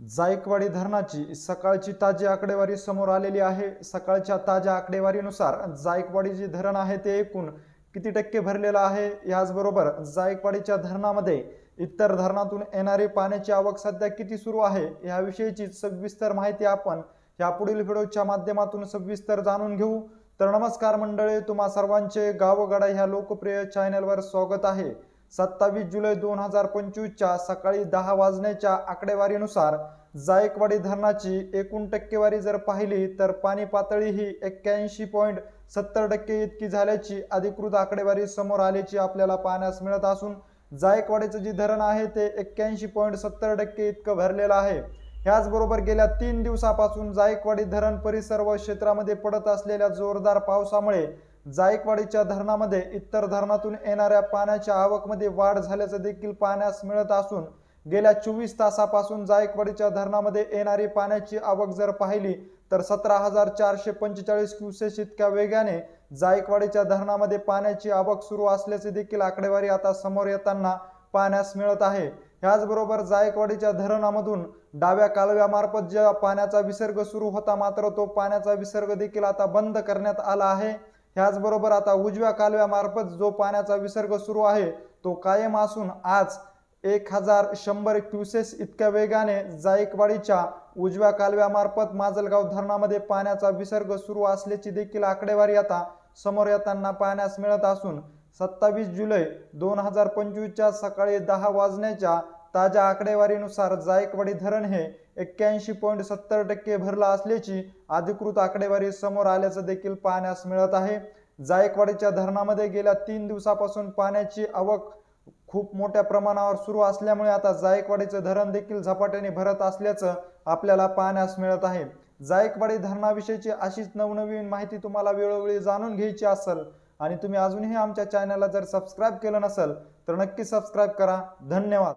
जायकवाडी धरणाची सकाळची ताजी आकडेवारी समोर आलेली आहे. सकाळच्या ताज्या आकडेवारीनुसार जायकवाडी जे धरण आहे ते एकूण किती टक्के भरलेलं आहे? याचबरोबर जायकवाडीच्या धरणामध्ये इतर धरणातून येणारी पाण्याची आवक सध्या किती सुरू आहे? याविषयीची सविस्तर माहिती आपण या पुढील व्हिडिओच्या माध्यमातून सविस्तर जाणून घेऊ. तर नमस्कार मंडळी तुम्हा सर्वांचे गावगाडा ह्या लोकप्रिय चॅनलवर स्वागत आहे. सत्तावीस जुलै दोन हजार पंचवीसच्या सकाळी दहा वाजण्याच्या आकडेवारीनुसार जायकवाडी धरणाची एकूण टक्केवारी जर पाहिली तर पाणी पातळी ही एक्क्याऐंशी पॉईंट सत्तर टक्के इतकी झाल्याची अधिकृत आकडेवारी समोर आल्याची आपल्याला पाहण्यास मिळत असून जायकवाडीचं जे धरण आहे ते एक्क्याऐंशी पॉईंट सत्तर टक्के इतकं भरलेलं आहे. ह्याचबरोबर गेल्या तीन दिवसापासून जायकवाडी धरण परिसर व क्षेत्रामध्ये पडत असलेल्या जोरदार पावसामुळे जायकवाडीच्या धरणामध्ये इतर धरणातून येणाऱ्या पाण्याच्या आवकमध्ये वाढ झाल्याचं देखील पाहण्यास मिळत असून गेल्या चोवीस तासापासून जायकवाडीच्या धरणामध्ये येणारी पाण्याची आवक जर पाहिली तर सतरा हजार चारशे पंचेचाळीस क्युसेस इतक्या वेगाने जायकवाडीच्या धरणामध्ये पाण्याची आवक सुरू असल्याचे देखील आकडेवारी आता समोर येताना पाहण्यास मिळत आहे. ह्याचबरोबर जायकवाडीच्या धरणामधून डाव्या कालव्यामार्फत ज्या पाण्याचा विसर्ग सुरू होता मात्र तो पाण्याचा विसर्ग देखील आता बंद करण्यात आला आहे. ह्याचबरोबर आता उजव्या कालव्यामार्फत जो पाण्याचा विसर्ग सुरू आहे तो कायम असून आज एक हजार शंभर क्युसेस इतक्या वेगाने जायकवाडीच्या उजव्या कालव्यामार्फत माजलगाव धरणामध्ये पाण्याचा विसर्ग सुरू असल्याची देखील आकडेवारी आता समोर येताना पाहण्यास मिळत असून सत्तावीस जुलै दोन हजार पंचवीसच्या सकाळी दहा वाजण्याच्या ताज्या आकडेवारीनुसार जायकवाडी धरण हे एक्क्याऐंशी पॉईंट सत्तर टक्के भरलं असल्याची अधिकृत आकडेवारी समोर आल्याचं देखील पाहण्यास मिळत आहे. जायकवाडीच्या धरणामध्ये गेल्या तीन दिवसापासून पाण्याची आवक खूप मोठ्या प्रमाणावर सुरू असल्यामुळे आता जायकवाडीचं धरण देखील झपाट्याने भरत असल्याचं आपल्याला पाहण्यास मिळत आहे. जायकवाडी धरणाविषयीची अशीच नवनवीन माहिती तुम्हाला वेळोवेळी जाणून घ्यायची असेल आणि तुम्ही अजूनही आमच्या चॅनलला जर सबस्क्राईब केलं नसेल तर नक्की सबस्क्राईब करा. धन्यवाद.